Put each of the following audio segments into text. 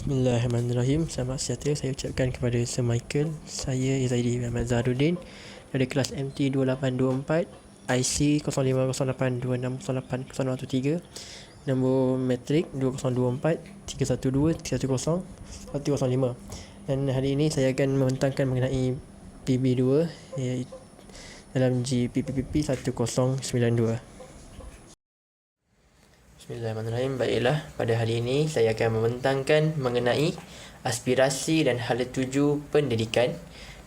Bismillahirrahmanirrahim. Selamat sejahtera saya ucapkan kepada Sir Michael. Saya Izaidi Muhammad Zaharuddin dari kelas MT 2824 IC 0508260803 nombor matrik 2024 312 310 105 dan hari ini saya akan membentangkan mengenai PB2 iaitu dalam GPPP 1092 Bismillahirrahmanirrahim. Baiklah, pada hari ini saya akan membentangkan mengenai aspirasi dan hala tuju pendidikan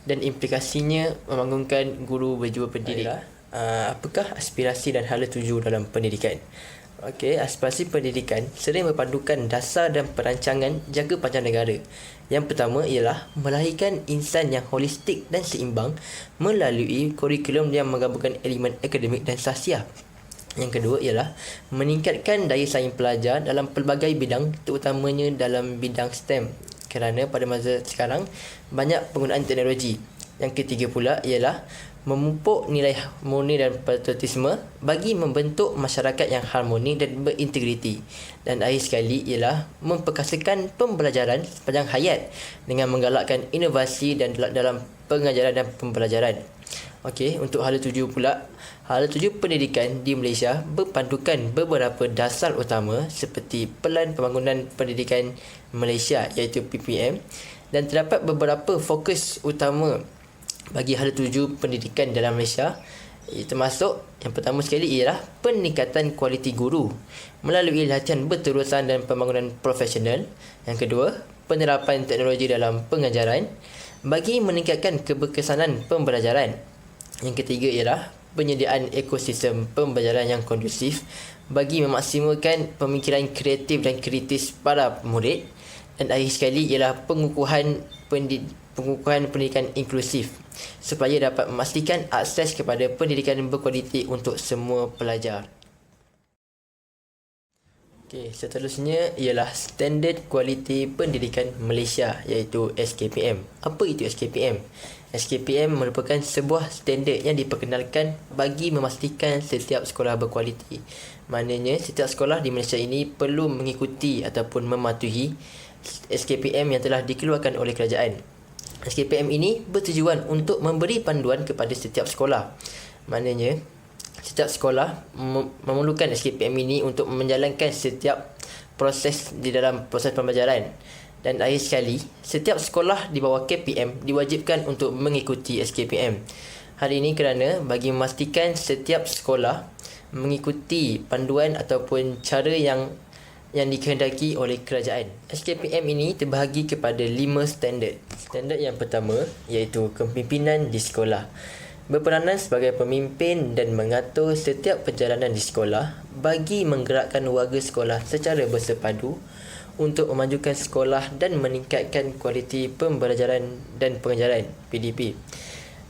dan implikasinya membangunkan guru berjiwa pendidik. Uh, apakah aspirasi dan hala tuju dalam pendidikan? Okey, aspirasi pendidikan sering berpandukan dasar dan perancangan jangka panjang negara. Yang pertama ialah melahirkan insan yang holistik dan seimbang melalui kurikulum yang menggabungkan elemen akademik dan sosial. Yang kedua ialah meningkatkan daya saing pelajar dalam pelbagai bidang terutamanya dalam bidang STEM kerana pada masa sekarang banyak penggunaan teknologi. Yang ketiga pula ialah memupuk nilai harmoni dan patriotisme bagi membentuk masyarakat yang harmoni dan berintegriti. Dan akhir sekali ialah memperkasakan pembelajaran sepanjang hayat dengan menggalakkan inovasi dan dalam pengajaran dan pembelajaran. Okey, untuk hala tuju pula, hala tuju pendidikan di Malaysia berpandukan beberapa dasar utama seperti Pelan Pembangunan Pendidikan Malaysia iaitu PPM dan terdapat beberapa fokus utama bagi hala tuju pendidikan dalam Malaysia. Termasuk yang pertama sekali ialah peningkatan kualiti guru melalui latihan berterusan dan pembangunan profesional. Yang kedua, penerapan teknologi dalam pengajaran bagi meningkatkan keberkesanan pembelajaran. Yang ketiga ialah penyediaan ekosistem pembelajaran yang kondusif bagi memaksimalkan pemikiran kreatif dan kritis para murid dan akhir sekali ialah pengukuhan pengukuhan pendidikan inklusif supaya dapat memastikan akses kepada pendidikan berkualiti untuk semua pelajar. Okey, seterusnya ialah Standard Kualiti Pendidikan Malaysia iaitu SKPM. Apa itu SKPM? SKPM merupakan sebuah standard yang diperkenalkan bagi memastikan setiap sekolah berkualiti. Maknanya setiap sekolah di Malaysia ini perlu mengikuti ataupun mematuhi SKPM yang telah dikeluarkan oleh kerajaan. SKPM ini bertujuan untuk memberi panduan kepada setiap sekolah. Maknanya setiap sekolah memerlukan SKPM ini untuk menjalankan setiap proses di dalam proses pembelajaran. Dan akhir sekali, setiap sekolah di bawah KPM diwajibkan untuk mengikuti SKPM. Hal ini kerana bagi memastikan setiap sekolah mengikuti panduan ataupun cara yang yang dikehendaki oleh kerajaan. SKPM ini terbahagi kepada lima standard. Standard yang pertama iaitu kepimpinan di sekolah berperanan sebagai pemimpin dan mengatur setiap perjalanan di sekolah bagi menggerakkan warga sekolah secara bersepadu untuk memajukan sekolah dan meningkatkan kualiti pembelajaran dan pengajaran PDP.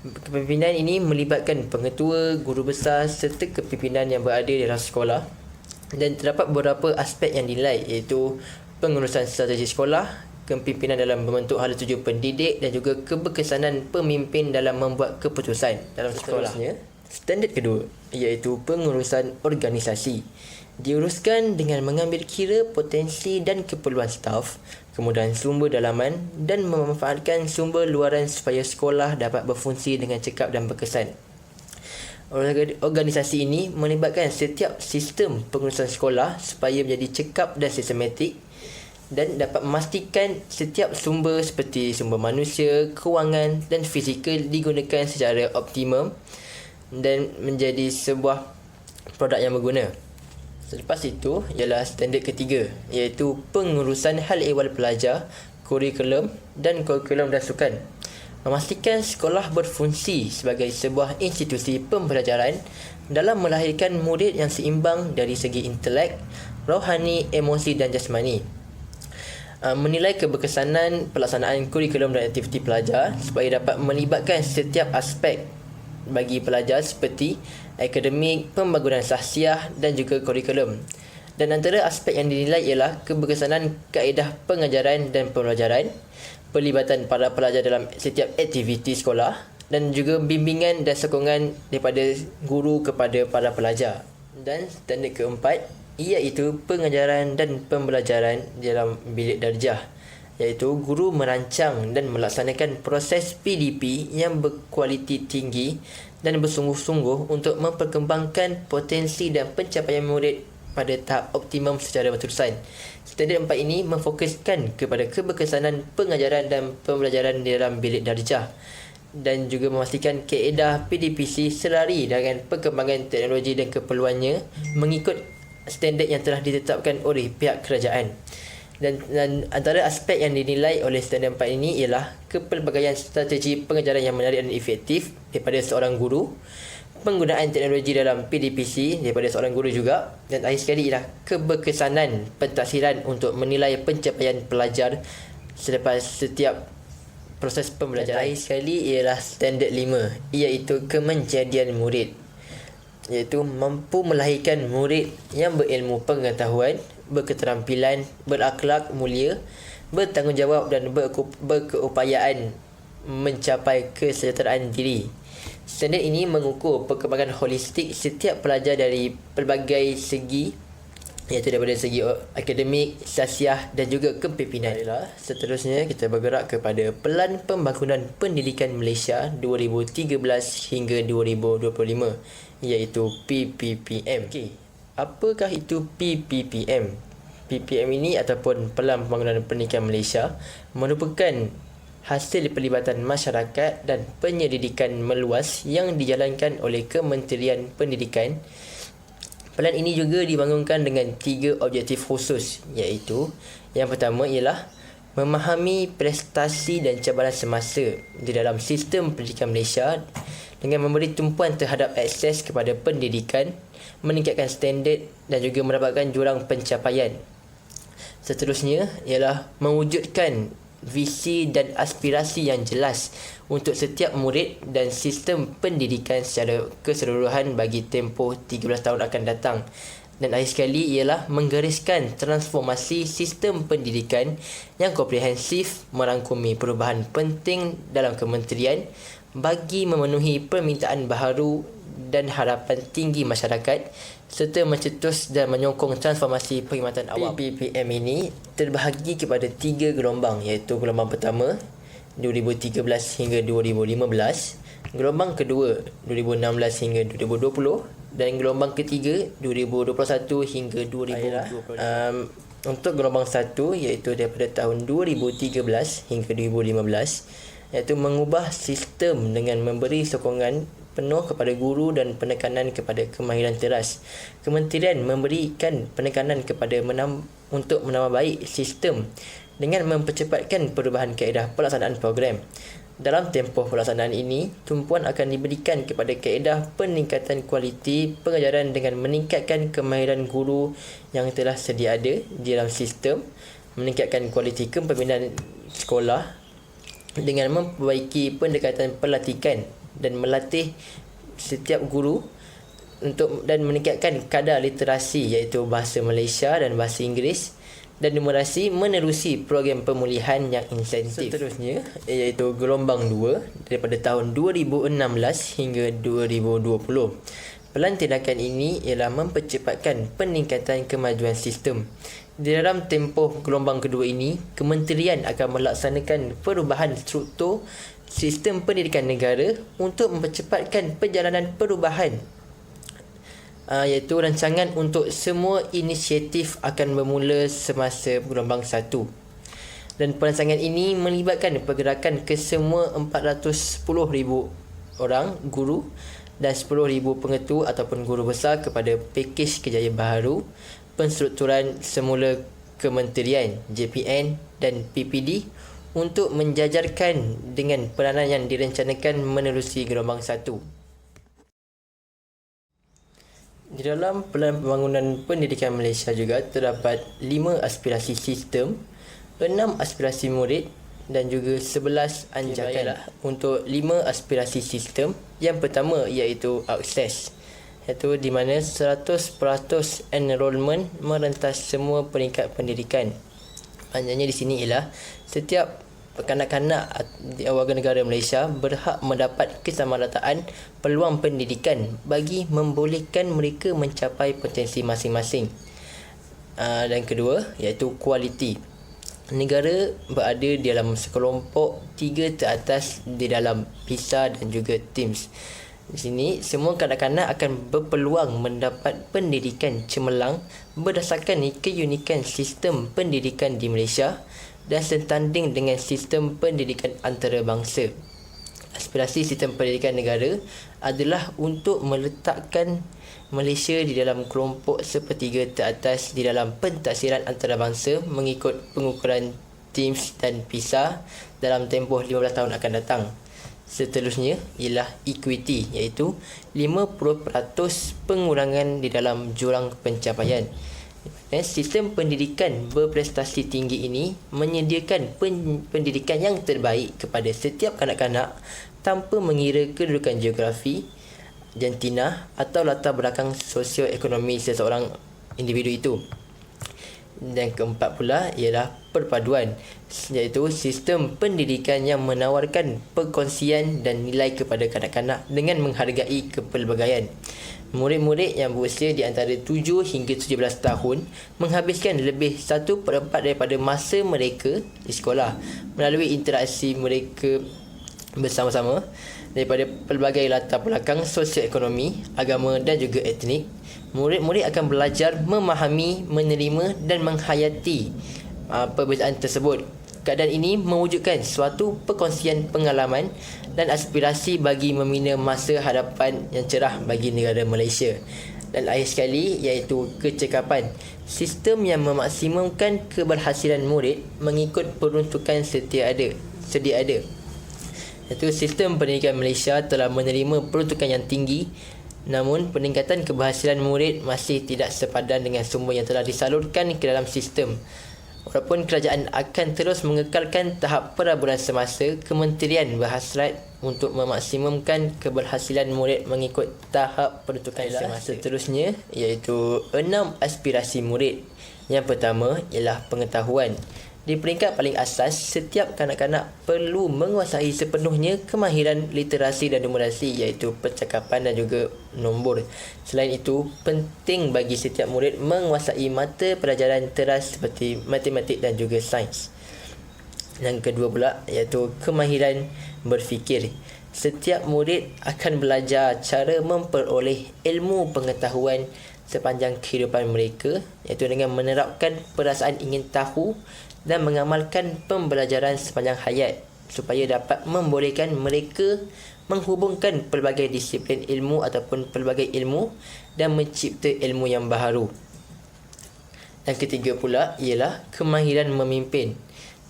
Kepimpinan ini melibatkan pengetua, guru besar serta kepimpinan yang berada dalam sekolah dan terdapat beberapa aspek yang dinilai iaitu pengurusan strategi sekolah, kepimpinan dalam membentuk hala tuju pendidik dan juga keberkesanan pemimpin dalam membuat keputusan dalam sekolah. Standard kedua iaitu pengurusan organisasi. Diuruskan dengan mengambil kira potensi dan keperluan staf, kemudahan sumber dalaman dan memanfaatkan sumber luaran supaya sekolah dapat berfungsi dengan cekap dan berkesan. Organisasi ini melibatkan setiap sistem pengurusan sekolah supaya menjadi cekap dan sistematik dan dapat memastikan setiap sumber seperti sumber manusia, kewangan dan fizikal digunakan secara optimum dan menjadi sebuah produk yang berguna. Selepas itu ialah standard ketiga iaitu pengurusan hal ehwal pelajar, kurikulum dan kurikulum dan sukan. Memastikan sekolah berfungsi sebagai sebuah institusi pembelajaran dalam melahirkan murid yang seimbang dari segi intelek, rohani, emosi dan jasmani. Uh, menilai keberkesanan pelaksanaan kurikulum dan aktiviti pelajar supaya dapat melibatkan setiap aspek bagi pelajar seperti akademik, pembangunan sahsiah dan juga kurikulum. Dan antara aspek yang dinilai ialah keberkesanan kaedah pengajaran dan pembelajaran, pelibatan para pelajar dalam setiap aktiviti sekolah dan juga bimbingan dan sokongan daripada guru kepada para pelajar. Dan standard keempat iaitu pengajaran dan pembelajaran dalam bilik darjah iaitu guru merancang dan melaksanakan proses PDP yang berkualiti tinggi dan bersungguh-sungguh untuk memperkembangkan potensi dan pencapaian murid pada tahap optimum secara berterusan. Standard 4 ini memfokuskan kepada keberkesanan pengajaran dan pembelajaran dalam bilik darjah dan juga memastikan keedah PDPC selari dengan perkembangan teknologi dan keperluannya mengikut standard yang telah ditetapkan oleh pihak kerajaan. Dan, dan antara aspek yang dinilai oleh standard 4 ini ialah kepelbagaian strategi pengajaran yang menarik dan efektif daripada seorang guru, penggunaan teknologi dalam PDPC daripada seorang guru juga dan akhir sekali ialah keberkesanan pentaksiran untuk menilai pencapaian pelajar selepas setiap proses pembelajaran. Akhir sekali ialah standard 5 iaitu kemenjadian murid iaitu mampu melahirkan murid yang berilmu pengetahuan, berketerampilan, berakhlak mulia, bertanggungjawab dan berkeupayaan mencapai kesejahteraan diri. Standard ini mengukur perkembangan holistik setiap pelajar dari pelbagai segi iaitu daripada segi akademik, sasiah dan juga kepimpinan. Baiklah, seterusnya kita bergerak kepada Pelan Pembangunan Pendidikan Malaysia 2013 hingga 2025 iaitu PPPM. Okey, apakah itu PPPM? PPM ini ataupun Pelan Pembangunan Pendidikan Malaysia merupakan hasil pelibatan masyarakat dan penyelidikan meluas yang dijalankan oleh Kementerian Pendidikan Pelan ini juga dibangunkan dengan tiga objektif khusus iaitu yang pertama ialah memahami prestasi dan cabaran semasa di dalam sistem pendidikan Malaysia dengan memberi tumpuan terhadap akses kepada pendidikan, meningkatkan standard dan juga mendapatkan jurang pencapaian. Seterusnya ialah mewujudkan visi dan aspirasi yang jelas untuk setiap murid dan sistem pendidikan secara keseluruhan bagi tempoh 13 tahun akan datang. Dan akhir sekali ialah menggariskan transformasi sistem pendidikan yang komprehensif merangkumi perubahan penting dalam kementerian bagi memenuhi permintaan baharu dan harapan tinggi masyarakat serta mencetus dan menyokong transformasi perkhidmatan awam. PPPM ini terbahagi kepada tiga gelombang iaitu gelombang pertama 2013 hingga 2015, gelombang kedua 2016 hingga 2020 dan gelombang ketiga 2021 hingga 2020. Um, untuk gelombang satu iaitu daripada tahun 2013 hingga 2015 iaitu mengubah sistem dengan memberi sokongan penuh kepada guru dan penekanan kepada kemahiran teras. Kementerian memberikan penekanan kepada menam, untuk menambah baik sistem dengan mempercepatkan perubahan kaedah pelaksanaan program. Dalam tempoh pelaksanaan ini, tumpuan akan diberikan kepada kaedah peningkatan kualiti pengajaran dengan meningkatkan kemahiran guru yang telah sedia ada di dalam sistem, meningkatkan kualiti kepimpinan sekolah dengan memperbaiki pendekatan pelatihan dan melatih setiap guru untuk dan meningkatkan kadar literasi iaitu bahasa Malaysia dan bahasa Inggeris dan numerasi menerusi program pemulihan yang insentif. Seterusnya iaitu gelombang 2 daripada tahun 2016 hingga 2020. Pelan tindakan ini ialah mempercepatkan peningkatan kemajuan sistem. Di dalam tempoh gelombang kedua ini, kementerian akan melaksanakan perubahan struktur sistem pendidikan negara untuk mempercepatkan perjalanan perubahan uh, iaitu rancangan untuk semua inisiatif akan bermula semasa gelombang satu dan perancangan ini melibatkan pergerakan ke semua 410,000 orang guru dan 10,000 pengetu ataupun guru besar kepada pakej kejayaan baharu penstrukturan semula kementerian JPN dan PPD untuk menjajarkan dengan peranan yang direncanakan menerusi gelombang satu. Di dalam Pelan Pembangunan Pendidikan Malaysia juga terdapat lima aspirasi sistem, enam aspirasi murid dan juga sebelas anjakan untuk lima aspirasi sistem. Yang pertama iaitu akses iaitu di mana 100% enrollment merentas semua peringkat pendidikan. Panjangnya di sini ialah setiap kanak-kanak warga negara Malaysia berhak mendapat kesamarataan peluang pendidikan bagi membolehkan mereka mencapai potensi masing-masing. uh, dan kedua iaitu kualiti. Negara berada di dalam sekelompok tiga teratas di dalam PISA dan juga TIMSS. Di sini, semua kanak-kanak akan berpeluang mendapat pendidikan cemerlang berdasarkan keunikan sistem pendidikan di Malaysia dan setanding dengan sistem pendidikan antarabangsa. Aspirasi sistem pendidikan negara adalah untuk meletakkan Malaysia di dalam kelompok sepertiga teratas di dalam pentaksiran antarabangsa mengikut pengukuran TIMSS dan PISA dalam tempoh 15 tahun akan datang. Seterusnya ialah equity iaitu 50% pengurangan di dalam jurang pencapaian. Dan sistem pendidikan berprestasi tinggi ini menyediakan pen- pendidikan yang terbaik kepada setiap kanak-kanak tanpa mengira kedudukan geografi, jantina atau latar belakang sosioekonomi seseorang individu itu. Dan keempat pula ialah perpaduan iaitu sistem pendidikan yang menawarkan perkongsian dan nilai kepada kanak-kanak dengan menghargai kepelbagaian. Murid-murid yang berusia di antara 7 hingga 17 tahun menghabiskan lebih 1 per 4 daripada masa mereka di sekolah melalui interaksi mereka bersama-sama daripada pelbagai latar belakang sosioekonomi, agama dan juga etnik murid-murid akan belajar memahami, menerima dan menghayati uh, perbezaan tersebut. Keadaan ini mewujudkan suatu perkongsian pengalaman dan aspirasi bagi membina masa hadapan yang cerah bagi negara Malaysia. Dan akhir sekali iaitu kecekapan. Sistem yang memaksimumkan keberhasilan murid mengikut peruntukan setia ada. Sedia ada. Iaitu sistem pendidikan Malaysia telah menerima peruntukan yang tinggi Namun, peningkatan keberhasilan murid masih tidak sepadan dengan sumber yang telah disalurkan ke dalam sistem. Walaupun kerajaan akan terus mengekalkan tahap peraburan semasa, kementerian berhasrat untuk memaksimumkan keberhasilan murid mengikut tahap peruntukan semasa. Seterusnya, iaitu enam aspirasi murid. Yang pertama ialah pengetahuan. Di peringkat paling asas, setiap kanak-kanak perlu menguasai sepenuhnya kemahiran literasi dan numerasi iaitu percakapan dan juga nombor. Selain itu, penting bagi setiap murid menguasai mata pelajaran teras seperti matematik dan juga sains. Yang kedua pula iaitu kemahiran berfikir. Setiap murid akan belajar cara memperoleh ilmu pengetahuan sepanjang kehidupan mereka iaitu dengan menerapkan perasaan ingin tahu dan mengamalkan pembelajaran sepanjang hayat supaya dapat membolehkan mereka menghubungkan pelbagai disiplin ilmu ataupun pelbagai ilmu dan mencipta ilmu yang baharu. Yang ketiga pula ialah kemahiran memimpin.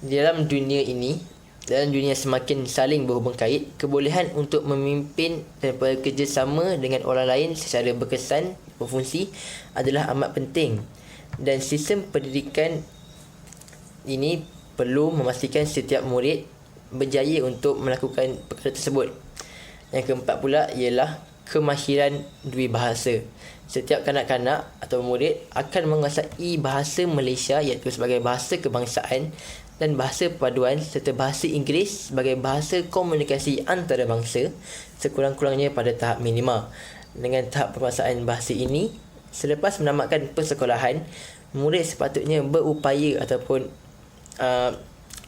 Dalam dunia ini, dalam dunia semakin saling berhubung kait, kebolehan untuk memimpin dan bekerjasama dengan orang lain secara berkesan, berfungsi adalah amat penting. Dan sistem pendidikan ini perlu memastikan setiap murid berjaya untuk melakukan perkara tersebut. Yang keempat pula ialah kemahiran dua bahasa. Setiap kanak-kanak atau murid akan menguasai bahasa Malaysia iaitu sebagai bahasa kebangsaan dan bahasa perpaduan serta bahasa Inggeris sebagai bahasa komunikasi antarabangsa sekurang-kurangnya pada tahap minima. Dengan tahap penguasaan bahasa ini, selepas menamatkan persekolahan, murid sepatutnya berupaya ataupun uh,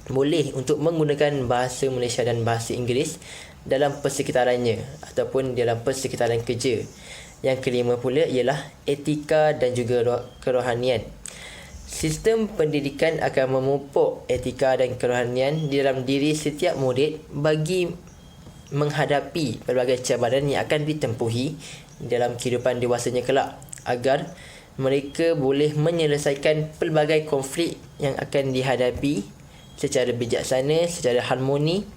boleh untuk menggunakan bahasa Malaysia dan bahasa Inggeris dalam persekitarannya ataupun dalam persekitaran kerja. Yang kelima pula ialah etika dan juga kerohanian. Sistem pendidikan akan memupuk etika dan kerohanian di dalam diri setiap murid bagi menghadapi pelbagai cabaran yang akan ditempuhi dalam kehidupan dewasanya kelak agar mereka boleh menyelesaikan pelbagai konflik yang akan dihadapi secara bijaksana, secara harmoni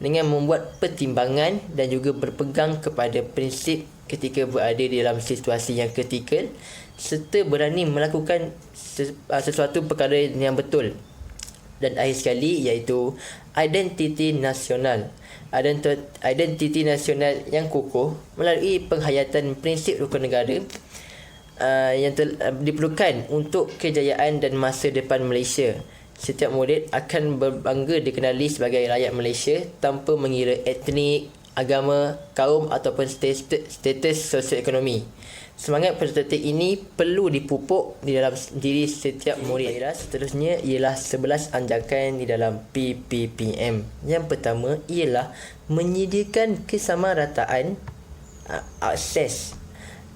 dengan membuat pertimbangan dan juga berpegang kepada prinsip ketika berada dalam situasi yang kritikal serta berani melakukan ah, sesuatu perkara yang betul. Dan akhir sekali iaitu identiti nasional. Identiti nasional yang kukuh melalui penghayatan prinsip rukun negara uh, yang tel- uh, diperlukan untuk kejayaan dan masa depan Malaysia. Setiap murid akan berbangga dikenali sebagai rakyat Malaysia tanpa mengira etnik, agama, kaum ataupun status, status sosioekonomi. Semangat patriotik ini perlu dipupuk di dalam diri setiap murid. Seterusnya ialah 11 anjakan di dalam PPPM. Yang pertama ialah menyediakan kesamarataan akses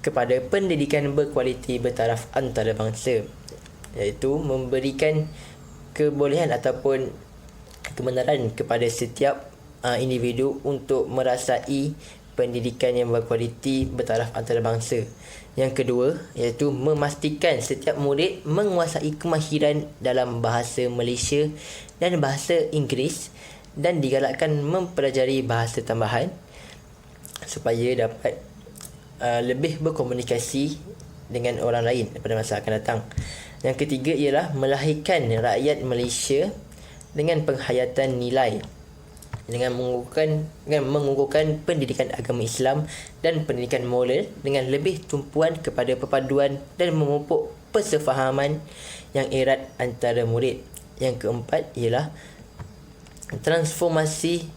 kepada pendidikan berkualiti bertaraf antarabangsa iaitu memberikan kebolehan ataupun kebenaran kepada setiap uh, individu untuk merasai pendidikan yang berkualiti bertaraf antarabangsa. Yang kedua iaitu memastikan setiap murid menguasai kemahiran dalam bahasa Malaysia dan bahasa Inggeris dan digalakkan mempelajari bahasa tambahan supaya dapat uh, lebih berkomunikasi dengan orang lain pada masa akan datang. Yang ketiga ialah melahirkan rakyat Malaysia dengan penghayatan nilai dengan mengukuhkan dengan mengukuhkan pendidikan agama Islam dan pendidikan moral dengan lebih tumpuan kepada perpaduan dan memupuk persefahaman yang erat antara murid. Yang keempat ialah transformasi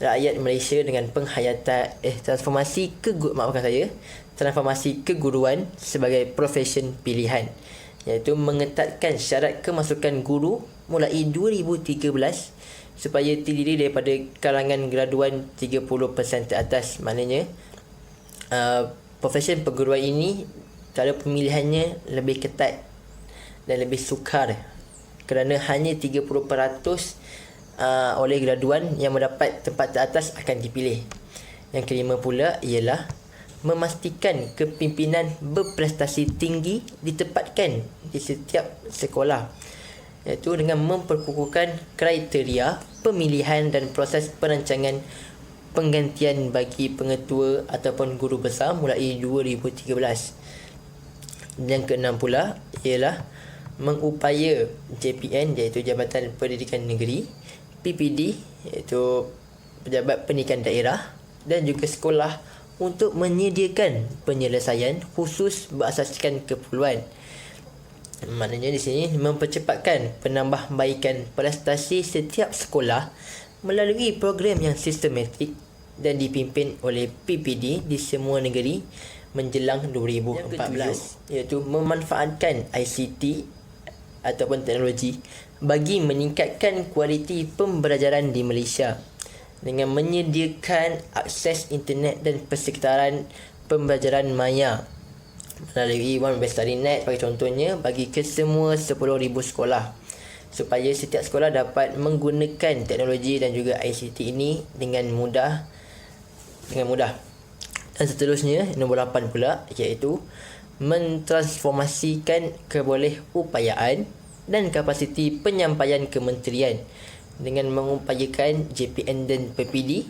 rakyat Malaysia dengan penghayatan eh transformasi ke maafkan saya transformasi keguruan sebagai profesion pilihan. Iaitu mengetatkan syarat kemasukan guru mulai 2013 supaya terdiri daripada kalangan graduan 30% teratas maknanya uh, profession perguruan ini cara pemilihannya lebih ketat dan lebih sukar kerana hanya 30% uh, oleh graduan yang mendapat tempat teratas akan dipilih yang kelima pula ialah memastikan kepimpinan berprestasi tinggi ditempatkan di setiap sekolah iaitu dengan memperkukuhkan kriteria pemilihan dan proses perancangan penggantian bagi pengetua ataupun guru besar mulai 2013. Yang keenam pula ialah mengupaya JPN iaitu Jabatan Pendidikan Negeri, PPD iaitu Pejabat Pendidikan Daerah dan juga sekolah untuk menyediakan penyelesaian khusus berasaskan keperluan. Maknanya di sini mempercepatkan penambahbaikan prestasi setiap sekolah melalui program yang sistematik dan dipimpin oleh PPD di semua negeri menjelang 2014 iaitu memanfaatkan ICT ataupun teknologi bagi meningkatkan kualiti pembelajaran di Malaysia dengan menyediakan akses internet dan persekitaran pembelajaran maya. Melalui One Best Study Net bagi contohnya bagi ke semua 10,000 sekolah. Supaya setiap sekolah dapat menggunakan teknologi dan juga ICT ini dengan mudah dengan mudah. Dan seterusnya nombor 8 pula iaitu mentransformasikan keboleh upayaan dan kapasiti penyampaian kementerian dengan mengupayakan JPN dan PPD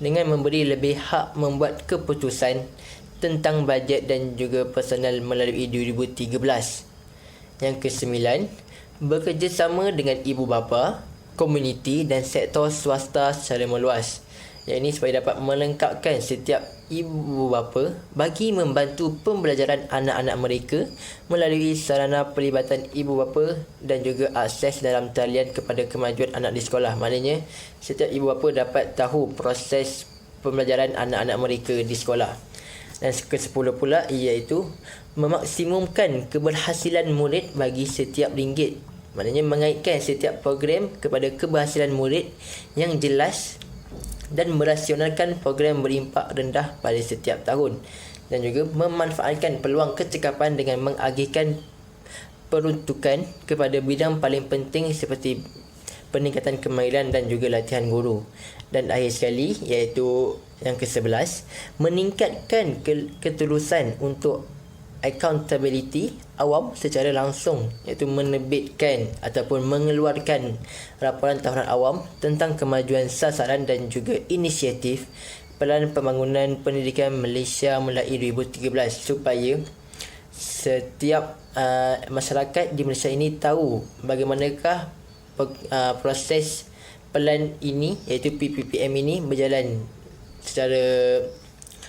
dengan memberi lebih hak membuat keputusan tentang bajet dan juga personal melalui 2013. Yang kesembilan, bekerjasama dengan ibu bapa, komuniti dan sektor swasta secara meluas. Yang ini supaya dapat melengkapkan setiap ibu bapa bagi membantu pembelajaran anak-anak mereka melalui sarana pelibatan ibu bapa dan juga akses dalam talian kepada kemajuan anak di sekolah. Maknanya setiap ibu bapa dapat tahu proses pembelajaran anak-anak mereka di sekolah. Dan ke-10 pula iaitu memaksimumkan keberhasilan murid bagi setiap ringgit. Maknanya mengaitkan setiap program kepada keberhasilan murid yang jelas dan merasionalkan program berimpak rendah pada setiap tahun dan juga memanfaatkan peluang kecekapan dengan mengagihkan peruntukan kepada bidang paling penting seperti peningkatan kemahiran dan juga latihan guru. Dan akhir sekali iaitu yang ke-11 meningkatkan ke- ketulusan untuk accountability awam secara langsung iaitu menerbitkan ataupun mengeluarkan laporan tahunan awam tentang kemajuan sasaran dan juga inisiatif Pelan Pembangunan Pendidikan Malaysia mulai 2013 supaya setiap uh, masyarakat di Malaysia ini tahu bagaimanakah uh, proses pelan ini iaitu PPPM ini berjalan secara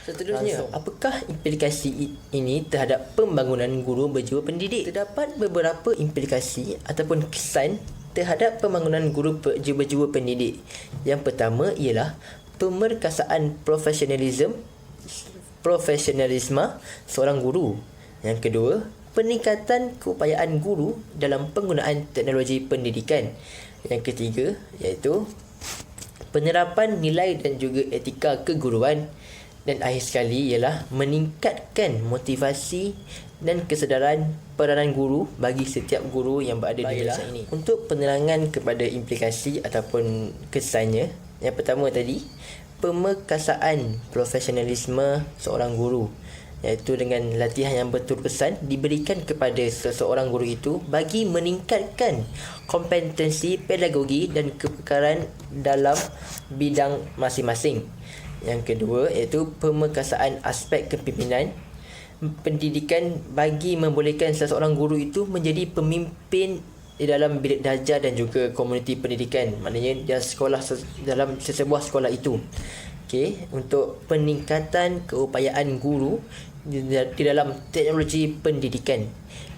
Seterusnya, Langsung. apakah implikasi ini terhadap pembangunan guru berjiwa pendidik? Terdapat beberapa implikasi ataupun kesan terhadap pembangunan guru berjiwa pendidik. Yang pertama ialah pemerkasaan profesionalism profesionalisme seorang guru. Yang kedua, peningkatan keupayaan guru dalam penggunaan teknologi pendidikan. Yang ketiga, iaitu penerapan nilai dan juga etika keguruan. Dan akhir sekali ialah meningkatkan motivasi dan kesedaran peranan guru bagi setiap guru yang berada di Malaysia ini. Untuk penerangan kepada implikasi ataupun kesannya, yang pertama tadi, pemekasaan profesionalisme seorang guru iaitu dengan latihan yang betul kesan diberikan kepada seseorang guru itu bagi meningkatkan kompetensi pedagogi dan kepekaran dalam bidang masing-masing. Yang kedua iaitu pemekasaan aspek kepimpinan. Pendidikan bagi membolehkan seseorang guru itu menjadi pemimpin di dalam bilik darjah dan juga komuniti pendidikan. Maknanya dia sekolah dalam sesebuah sekolah itu. Okey untuk peningkatan keupayaan guru di dalam teknologi pendidikan.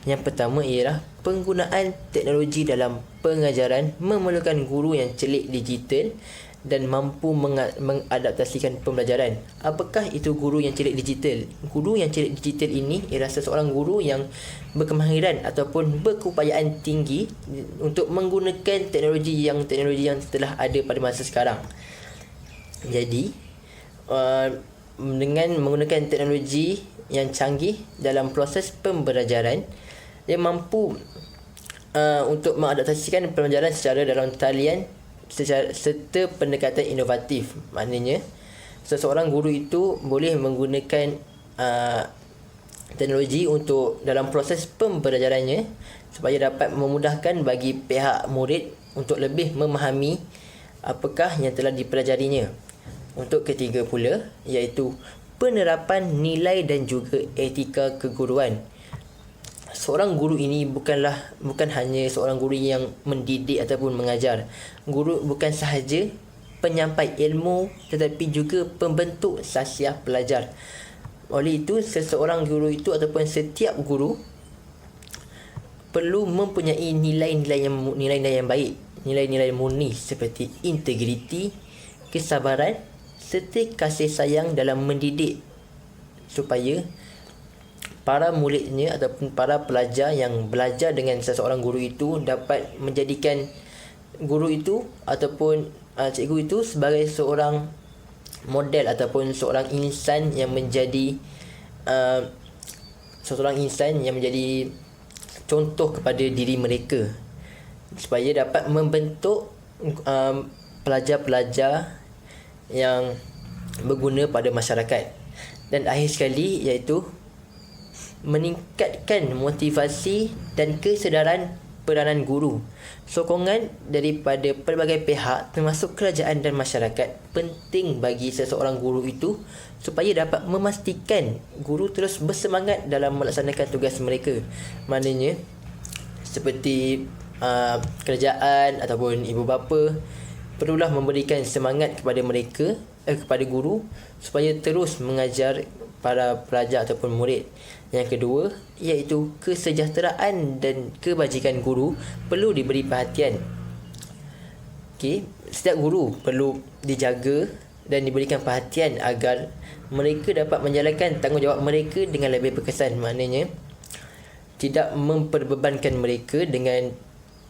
Yang pertama ialah penggunaan teknologi dalam pengajaran memerlukan guru yang celik digital dan mampu mengadaptasikan pembelajaran. Apakah itu guru yang celik digital? Guru yang celik digital ini ialah seseorang guru yang berkemahiran ataupun berkeupayaan tinggi untuk menggunakan teknologi yang teknologi yang telah ada pada masa sekarang. Jadi, uh, dengan menggunakan teknologi yang canggih dalam proses pembelajaran, dia mampu uh, untuk mengadaptasikan pembelajaran secara dalam talian secara, serta pendekatan inovatif. Maknanya, seseorang guru itu boleh menggunakan uh, teknologi untuk dalam proses pembelajarannya supaya dapat memudahkan bagi pihak murid untuk lebih memahami apakah yang telah dipelajarinya. Untuk ketiga pula, iaitu penerapan nilai dan juga etika keguruan seorang guru ini bukanlah bukan hanya seorang guru yang mendidik ataupun mengajar. Guru bukan sahaja penyampai ilmu tetapi juga pembentuk sasiah pelajar. Oleh itu seseorang guru itu ataupun setiap guru perlu mempunyai nilai-nilai yang nilai-nilai yang baik, nilai-nilai murni seperti integriti, kesabaran serta kasih sayang dalam mendidik supaya para muridnya ataupun para pelajar yang belajar dengan seseorang guru itu dapat menjadikan guru itu ataupun uh, cikgu itu sebagai seorang model ataupun seorang insan yang menjadi uh, seorang insan yang menjadi contoh kepada diri mereka. Supaya dapat membentuk um, pelajar-pelajar yang berguna pada masyarakat. Dan akhir sekali iaitu meningkatkan motivasi dan kesedaran peranan guru. Sokongan daripada pelbagai pihak termasuk kerajaan dan masyarakat penting bagi seseorang guru itu supaya dapat memastikan guru terus bersemangat dalam melaksanakan tugas mereka. Maknanya seperti uh, kerajaan ataupun ibu bapa perlulah memberikan semangat kepada mereka eh, kepada guru supaya terus mengajar para pelajar ataupun murid. Yang kedua, iaitu kesejahteraan dan kebajikan guru perlu diberi perhatian. Okey, setiap guru perlu dijaga dan diberikan perhatian agar mereka dapat menjalankan tanggungjawab mereka dengan lebih berkesan. Maknanya, tidak memperbebankan mereka dengan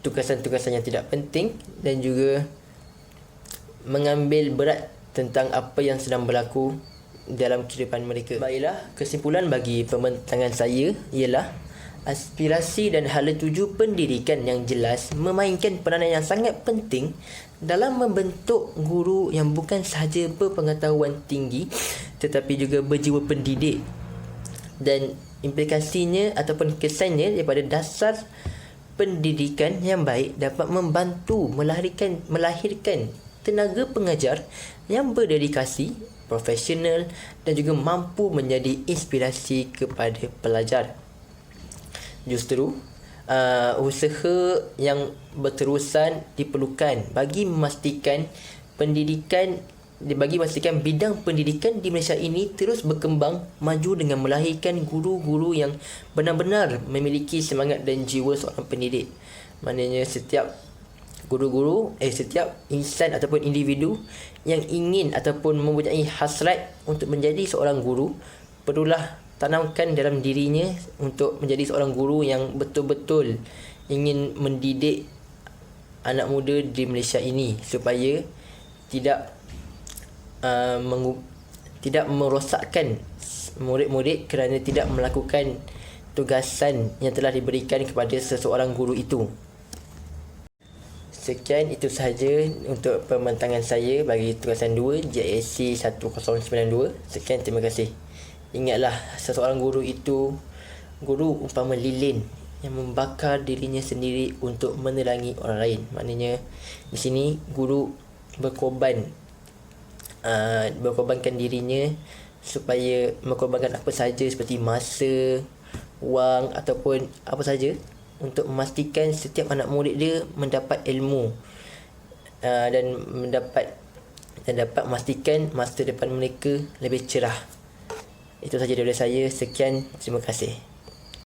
tugasan-tugasan yang tidak penting dan juga mengambil berat tentang apa yang sedang berlaku dalam kehidupan mereka. Baiklah, kesimpulan bagi pembentangan saya ialah aspirasi dan hala tuju pendidikan yang jelas memainkan peranan yang sangat penting dalam membentuk guru yang bukan sahaja berpengetahuan tinggi tetapi juga berjiwa pendidik dan implikasinya ataupun kesannya daripada dasar pendidikan yang baik dapat membantu melahirkan melahirkan tenaga pengajar yang berdedikasi profesional dan juga mampu menjadi inspirasi kepada pelajar. Justru uh, usaha yang berterusan diperlukan bagi memastikan pendidikan bagi memastikan bidang pendidikan di Malaysia ini terus berkembang maju dengan melahirkan guru-guru yang benar-benar memiliki semangat dan jiwa seorang pendidik. Maknanya setiap guru-guru eh setiap insan ataupun individu yang ingin ataupun mempunyai hasrat untuk menjadi seorang guru perlulah tanamkan dalam dirinya untuk menjadi seorang guru yang betul-betul ingin mendidik anak muda di Malaysia ini supaya tidak uh, mengu- tidak merosakkan murid-murid kerana tidak melakukan tugasan yang telah diberikan kepada seseorang guru itu. Sekian itu sahaja untuk pembentangan saya bagi tugasan 2 JAC 1092. Sekian terima kasih. Ingatlah seseorang guru itu guru umpama lilin yang membakar dirinya sendiri untuk menerangi orang lain. Maknanya di sini guru berkorban uh, berkorbankan dirinya supaya berkorbankan apa saja seperti masa, wang ataupun apa saja untuk memastikan setiap anak murid dia mendapat ilmu uh, dan mendapat dan dapat memastikan masa depan mereka lebih cerah. Itu sahaja daripada saya. Sekian. Terima kasih.